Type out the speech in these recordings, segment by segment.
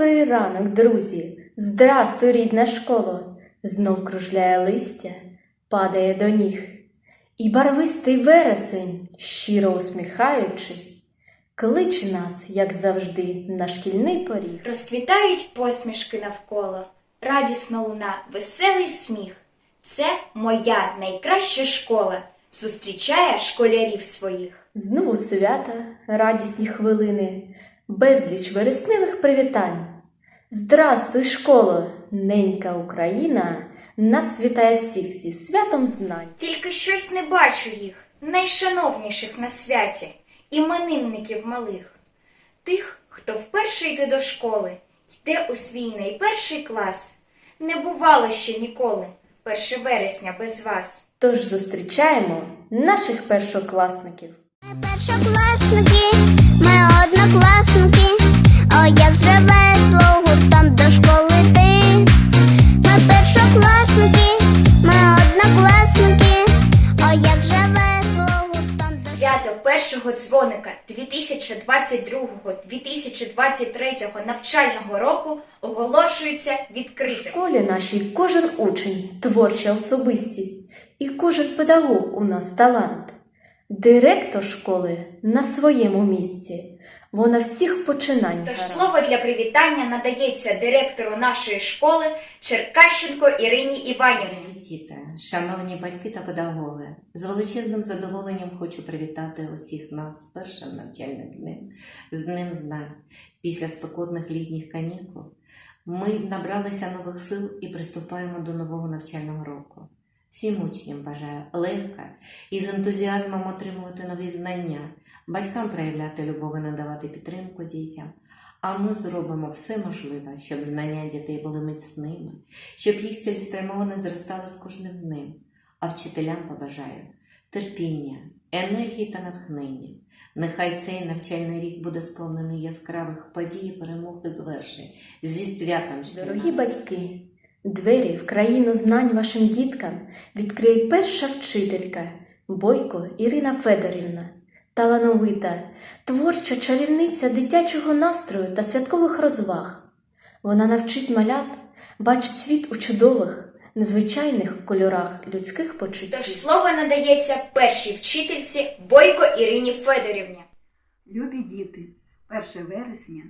Добрий ранок, друзі! Здрастуй, рідна школа! Знов кружляє листя, падає до ніг. І барвистий вересень, щиро усміхаючись, кличе нас, як завжди, на шкільний поріг. Розквітають посмішки навколо, радісно луна, веселий сміх. Це моя найкраща школа, зустрічає школярів своїх. Знову свята, радісні хвилини, безліч вересневих привітань. Здрастуй, школо, ненька Україна, нас вітає всіх зі святом знань. Тільки щось не бачу їх, найшановніших на святі, іменинників малих. Тих, хто вперше йде до школи, йде у свій найперший клас. Не бувало ще ніколи, перше вересня без вас. Тож зустрічаємо наших першокласників. Ми першокласники, ми однокласники, 2022-2023 навчального року оголошується В відкритим. школі нашій кожен учень творча особистість, і кожен педагог у нас талант. Директор школи на своєму місці. Вона всіх починань. Тож гарант. слово для привітання надається директору нашої школи Черкащенко Ірині Іванівні. Діти, шановні батьки та педагоги. З величезним задоволенням хочу привітати усіх нас з першим навчальним днем, з Днем знань. Після спекотних літніх канікул ми набралися нових сил і приступаємо до нового навчального року. Всім учням бажаю легко і з ентузіазмом отримувати нові знання, батькам проявляти любов і надавати підтримку дітям. А ми зробимо все можливе, щоб знання дітей були міцними, щоб їх цілеспрямовано зростали з кожним днем, а вчителям побажаю терпіння, енергії та натхнення. Нехай цей навчальний рік буде сповнений яскравих подій, перемог і звершень зі святом Дорогі батьки, двері в країну знань вашим діткам відкриє перша вчителька Бойко Ірина Федорівна, талановита, творча чарівниця дитячого настрою та святкових розваг. Вона навчить малят бачить світ у чудових, незвичайних кольорах людських почуттів. Тож слово надається першій вчительці Бойко Ірині Федорівні. Любі діти, 1 вересня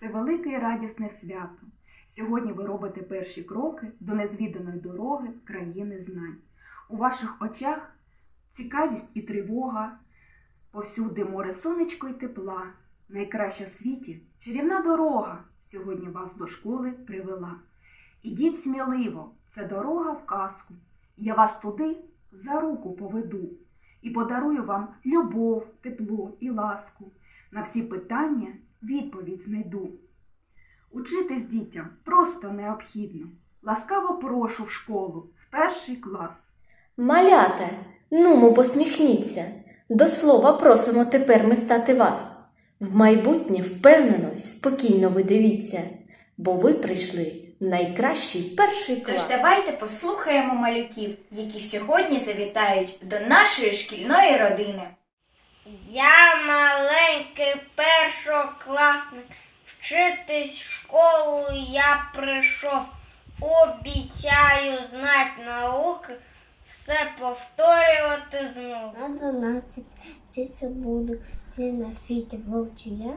це велике і радісне свято. Сьогодні ви робите перші кроки до незвіданої дороги країни знань. У ваших очах цікавість і тривога, повсюди море сонечко і тепла. Найкраща в світі чарівна дорога сьогодні вас до школи привела. Ідіть сміливо, це дорога в казку. Я вас туди за руку поведу і подарую вам любов, тепло і ласку. На всі питання відповідь знайду. Учитись дітям просто необхідно. Ласкаво прошу в школу, в перший клас. Малята, нумо посміхніться. До слова просимо тепер ми стати вас. В майбутнє впевнено й спокійно ви дивіться, бо ви прийшли в найкращий перший Тож давайте послухаємо малюків, які сьогодні завітають до нашої шкільної родини. Я маленький першокласник. Вчитись в школу я прийшов. Обіцяю знати науки, все повторювати знову. На 12 це буду, це на фіті вовчу я.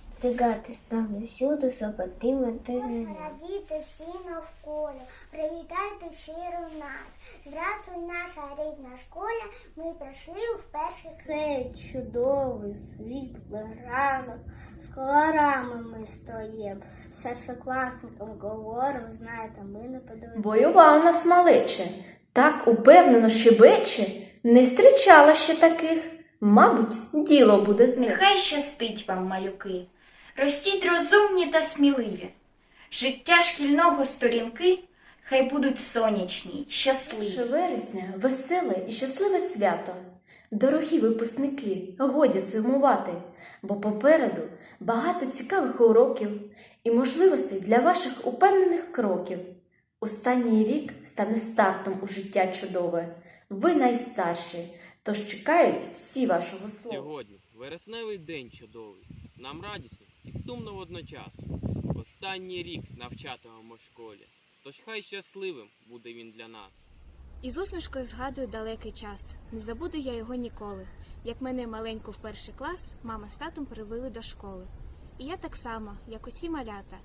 Стигати стану всюди, щоб отримати знання. Радіти всі навколо, привітайте щиро нас. Здравствуй, наша рідна школа. Ми прийшли в перший Це чудовий світлий ранок, з колорами ми стоїмо, з першокласником говоримо, знаєте, ми не подивимося. Воював нас малече, так упевнено щебече, не зустрічала ще таких. Мабуть, діло буде з них. Нехай щастить вам, малюки, ростіть розумні та сміливі. Життя шкільного сторінки хай будуть сонячні, щасливі. 1 вересня веселе і щасливе свято. Дорогі випускники, годі сумувати, бо попереду багато цікавих уроків і можливостей для ваших упевнених кроків. Останній рік стане стартом у життя чудове. Ви найстарші, тож чекають всі вашого слова. Сьогодні вересневий день чудовий, нам радісно і сумно водночас. останній рік навчатимемо в школі, тож хай щасливим буде він для нас. І з усмішкою згадую далекий час. Не забуду я його ніколи. Як мене маленьку в перший клас, мама з татом привели до школи. І я так само, як усі малята,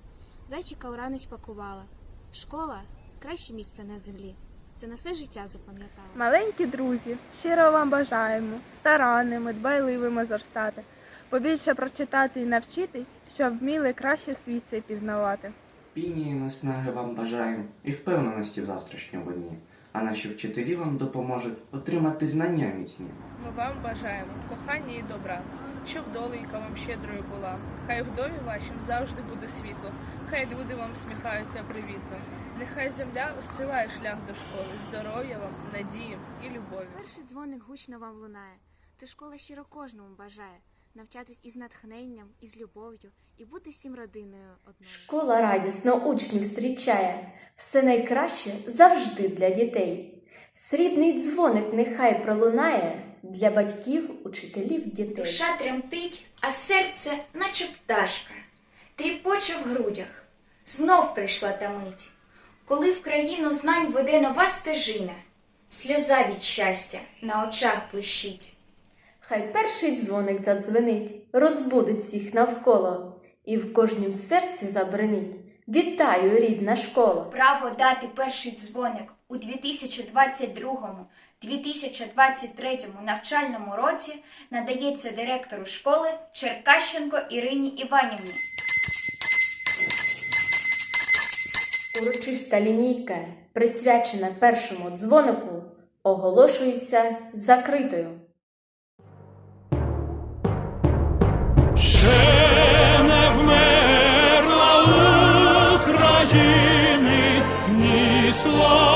зайчика уранець пакувала. Школа краще місце на землі. Це на все життя запам'ятала. Маленькі друзі, щиро вам бажаємо старанними, дбайливими зростати, побільше прочитати і навчитись, щоб вміли краще світ цей пізнавати. Пінії наснаги вам бажаємо і впевненості в завтрашньому дні, а наші вчителі вам допоможуть отримати знання міцні. Ми вам бажаємо кохання і добра, щоб доленька вам щедрою була. Хай в домі вашім завжди буде світло, хай люди вам сміхаються привітно. Нехай земля устилає шлях до школи, здоров'я вам, надії і любові. Перший дзвоник гучно вам лунає. То школа щиро кожному бажає навчатись із натхненням, із любов'ю і бути всім родиною одною. Школа радісно учнів зустрічає, все найкраще завжди для дітей. Срібний дзвоник нехай пролунає для батьків, учителів, дітей. Душа тремтить, а серце, наче пташка, тріпоче в грудях. Знов прийшла та мить, коли в країну знань веде нова стежина, сльоза від щастя на очах блищить. Хай перший дзвоник задзвенить, розбудить всіх навколо, і в кожнім серці забринить. Вітаю, рідна школа! Право дати перший дзвоник у 2022-2023 навчальному році надається директору школи Черкащенко Ірині Іванівні. Урочиста лінійка, присвячена першому дзвонику, оголошується закритою. Ще не вмерла України ні слава,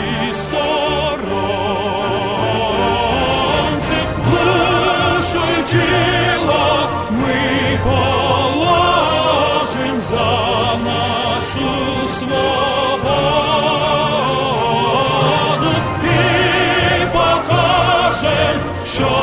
тіло ми положим за нашу свободу. І покажем, що